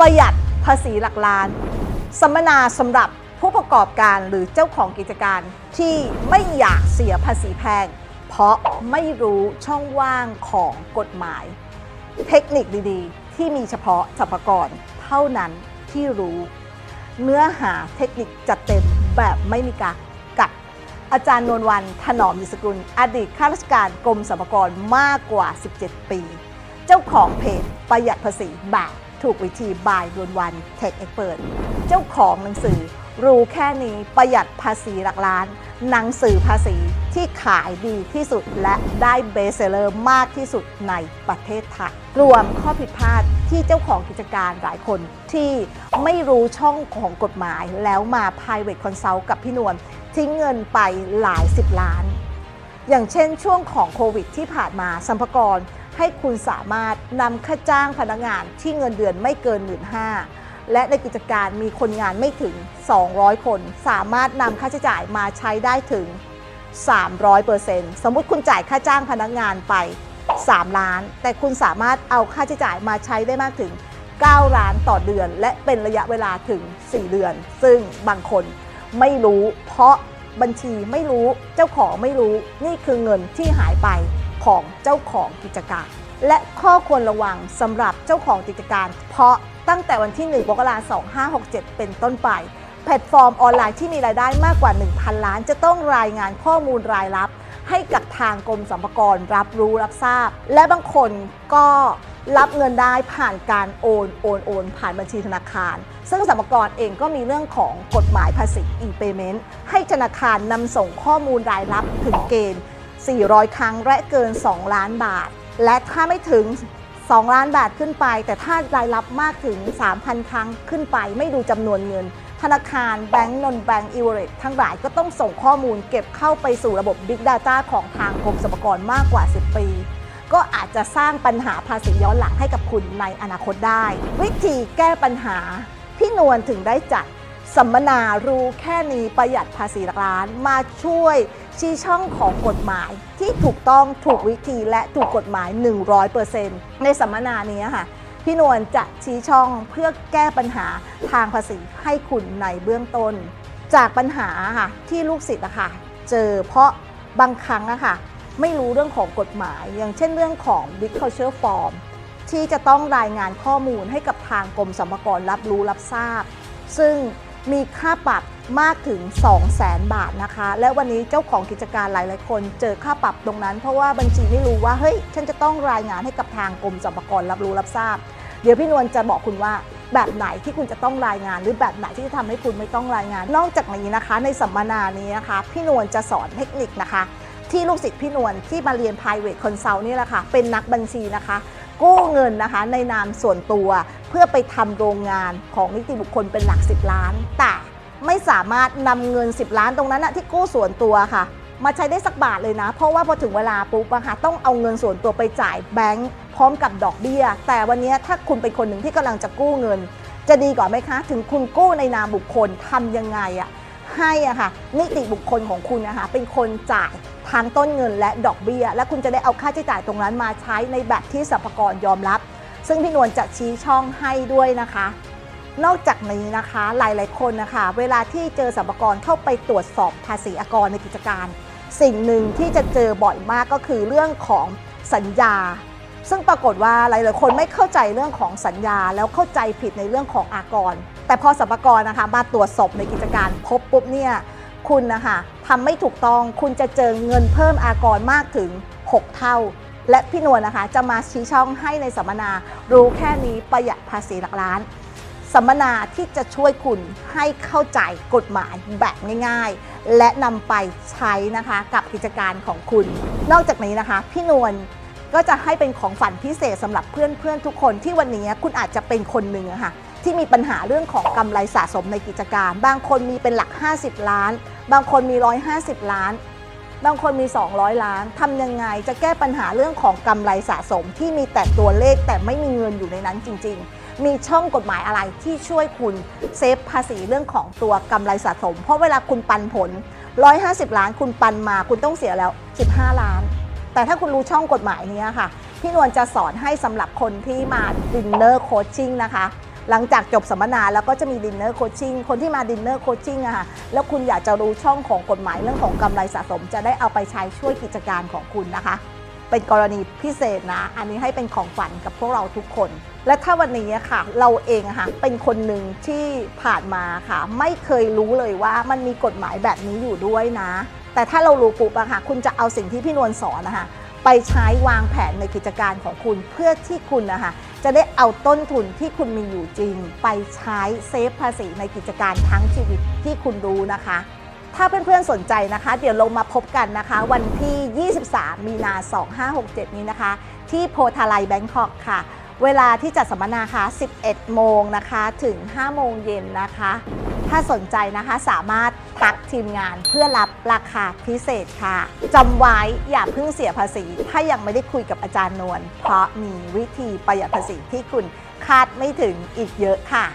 ประหยัดภาษีหลักล้าน สัมมนาสำหรับผู้ประกอบการหรือเจ้าของกิจการที่ไม่อยากเสียภาษีแพง เพราะไม่รู้ช่องว่างของกฎหมาย เทคนิคดีๆ ที่มีเฉพาะสรรพากรเท่านั้นที่รู้ เนื้อหาเทคนิคจัดเต็มแบบไม่มีกากัดอาจารย์นวลวันถนอมยิสกุล อดีตข้าราชการกรมสรรพากรมากกว่า 17 ปี เจ้าของเพจประหยัดภาษีแบบ ถูกวิธีบายนวลวันเทคเอ็กเปิดเจ้าของหนังสือ รู้แค่นี้ประหยัดภาษีหลักล้าน หนังสือภาษีที่ขายดีที่สุดและได้เบสเซอร์มากที่สุดในประเทศไทยรวมข้อผิดพลาดที่เจ้าของกิจการหลายคนที่ไม่รู้ช่องของกฎหมายแล้วมา private consult กับพี่นวลทิ้งเงินไปหลายสิบล้าน อย่างเช่นช่วงของโควิดที่ผ่านมาสัมภากร ให้คุณสามารถนำค่าจ้างพนักงานที่เงินเดือนไม่เกิน 1 5ื่นและในกิจการมีคนงานไม่ถึง 200 คน สามารถนำค่าใช้จ่ายมาใช้ได้ถึง 300%สมมติคุณจ่ายค่าจ้างพนักงานไป 3 ล้าน แต่คุณสามารถเอาค่าใช้จ่ายมาใช้ได้มากถึง 9 ล้านต่อเดือน และเป็นระยะเวลาถึง 4 เดือน ซึ่งบางคนไม่รู้ เพราะบัญชีไม่รู้เจ้าของไม่รู้นี่คือเงินที่หายไป ของเจ้าของกิจการ และข้อควรระวังสำหรับเจ้าของกิจการ เพราะตั้งแต่วันที่1มกราคม2567 เป็นต้นไป แพลตฟอร์มออนไลน์ที่มีรายได้มากกว่า 1,000 ล้าน จะต้องรายงานข้อมูลรายรับ ให้กับทางกรมสรรพากรรับรู้รับทราบ และบางคนก็รับเงินได้ผ่านการโอนโอนโอนผ่านบัญชีธนาคาร ซึ่งสรรพากรเองก็มีเรื่องของกฎหมายภาษี e-payment ให้ธนาคารนำส่งข้อมูลรายรับถึงเกณฑ์ 400 ครั้งและเกิน 2 ล้านบาท และถ้าไม่ถึง 2 ล้านบาทขึ้นไป แต่ถ้ารายรับมากถึง 3,000 ครั้งขึ้นไปไม่ดูจำนวนเงิน ธนาคารแบงก์นนแบงก์อีเวอเรตทั้งหลายก็ต้องส่งข้อมูลเก็บเข้าไปสู่ระบบ Big Data ของทางกรมสรรพากรมากกว่า 10 ปีก็อาจจะสร้างปัญหาภาษีย้อนหลังให้กับคุณในอนาคตได้ วิธีแก้ปัญหา พี่นวลถึงได้จัดสัมมนารู้แค่นี้ประหยัดภาษีหลักล้านมาช่วย ชี้ช่องของกฎหมายที่ถูกต้องถูกวิธีและถูกกฎหมาย 100%ในสัมมนานี้ค่ะพี่นวลจะชี้ช่องเพื่อแก้ปัญหาทางภาษีให้คุณในเบื้องต้น จากปัญหาค่ะที่ลูกศิษย์อะค่ะเจอเพราะบางครั้งอะค่ะไม่รู้เรื่องของกฎหมาย อย่างเช่นเรื่องของ Big Culture Form ที่จะต้องรายงานข้อมูลให้กับทางกรมสรรพากรรับรู้รับทราบ ซึ่งมีค่าปรับมากถึง 2 0 0แสนบาทนะคะ และวันนี้เจ้าของกิจการหลาย ๆ คนเจอค่าปรับตรงนั้น เพราะว่าบัญชีไม่รู้ว่าเฮ้ยฉันจะต้องรายงานให้กับทางกรมสรรพากรรับรู้รับทราบ เดี๋ยวพี่นวลจะบอกคุณว่าแบบไหนที่คุณจะต้องรายงาน หรือแบบไหนที่จะทำให้คุณไม่ต้องรายงาน นอกจากนี้นะคะ ในสัมมนานี้นะคะ พี่นวลจะสอนเทคนิคนะคะ ที่ลูกศิษย์พี่นวลที่มาเรียน private consult นี่แหละค่ะเป็นนักบัญชีนะคะกู้เงินนะคะในนามส่วนตัวเพื่อไปทำโรงงานของนิติบุคคลเป็นหลัก 10 ล้านแต่ ไม่สามารถนำเงิน 10 ล้านตรงนั้นนะที่กู้ส่วนตัวค่ะ มาใช้ได้สักบาทเลยนะ เพราะว่าพอถึงเวลาปุ๊บอะค่ะต้องเอาเงินส่วนตัวไปจ่ายแบงก์พร้อมกับดอกเบี้ย แต่วันนี้ถ้าคุณเป็นคนหนึ่งที่กำลังจะกู้เงิน จะดีกว่าไหมคะ ถึงคุณกู้ในนามบุคคลทำยังไงอะให้อะค่ะนิติบุคคลของคุณนะคะเป็นคนจ่ายทางต้นเงินและดอกเบี้ย และคุณจะได้เอาค่าใช้จ่ายตรงนั้นมาใช้ในแบบที่สรรพากรยอมรับ ซึ่งพี่นวลจะชี้ช่องให้ด้วยนะคะ นอกจากนี้นะคะหลายๆคนนะคะ เวลาที่เจอสรรพากรเข้าไปตรวจสอบภาษีอากรในกิจการ สิ่งหนึ่งที่จะเจอบ่อยมากก็คือเรื่องของสัญญา ซึ่งปรากฏว่าหลายๆคนไม่เข้าใจเรื่องของสัญญา แล้วเข้าใจผิดในเรื่องของอากร แต่พอสรรพากรนะคะมาตรวจสอบในกิจการพบปุ๊บเนี่ยคุณนะคะทำไม่ถูกต้องคุณจะเจอเงินเพิ่มอากรมากถึง 6 เท่า และพี่นวลนะคะจะมาชี้ช่องให้ในสัมมนา รู้แค่นี้ประหยัดภาษีหลักล้าน สัมมนาที่จะช่วยคุณให้เข้าใจกฎหมายแบบง่าย ๆ และนำไปใช้นะคะกับกิจการของคุณ นอกจากนี้นะคะ พี่นวลก็จะให้เป็นของฝันพิเศษสำหรับเพื่อนๆทุกคนที่วันนี้คุณอาจจะเป็นคนหนึ่งะค่ะที่มีปัญหาเรื่องของกำไรสะสมในกิจการ บางคนมีเป็นหลัก 50 ล้าน บางคนมี 150 ล้าน บางคนมี 200 ล้านทำยังไงจะแก้ปัญหาเรื่องของกำไรสะสมที่มีแต่ตัวเลขแต่ไม่มีเงินอยู่ในนั้นจริง ๆ มีช่องกฎหมายอะไรที่ช่วยคุณเซฟภาษีเรื่องของตัวกำไรสะสม เพราะเวลาคุณปันผล 150 ล้านคุณปันมา คุณต้องเสียแล้ว 15 ล้าน แต่ถ้าคุณรู้ช่องกฎหมายนี้ค่ะ พี่นวลจะสอนให้สำหรับคนที่มาดินเนอร์โคชชิ่งนะคะ หลังจากจบสัมมนาแล้วก็จะมีดินเนอร์โคชชิ่งคนที่มาดินเนอร์โคชชิ่งอะค่ะแล้วคุณอยากจะรู้ช่องของกฎหมายเรื่องของกำไรสะสม จะได้เอาไปใช้ช่วยกิจการของคุณนะคะ เป็นกรณีพิเศษนะ อันนี้ให้เป็นของฝันกับพวกเราทุกคน และถ้าวันนี้อะค่ะ เราเองอะค่ะเป็นคนหนึ่งที่ผ่านมาค่ะ ไม่เคยรู้เลยว่ามันมีกฎหมายแบบนี้อยู่ด้วยนะ แต่ถ้าเรารู้ปุ๊บอะค่ะคุณจะเอาสิ่งที่พี่นวลสอนนะคะไปใช้วางแผนในกิจการของคุณเพื่อที่คุณนะคะ จะได้เอาต้นทุนที่คุณมีอยู่จริง ไปใช้เซฟภาษีในกิจการทั้งชีวิตที่คุณรู้นะคะ ถ้าเพื่อนๆสนใจนะคะ เดี๋ยวลงมาพบกันนะคะ วันที่ 23 มีนา 2567 นี้นะคะ ที่โพทาไลแบงคอกค่ะ เวลาที่จัดสัมมนาค่ะ 11 โมงนะคะ ถึง 5 โมงเย็นนะคะ ถ้าสนใจนะคะสามารถทักทีมงานเพื่อรับราคาพิเศษค่ะจำไว้อย่าเพิ่งเสียภาษี ถ้ายังไม่ได้คุยกับอาจารย์นวลเพราะมีวิธีประหยัดภาษีที่คุณคาดไม่ถึงอีกเยอะค่ะ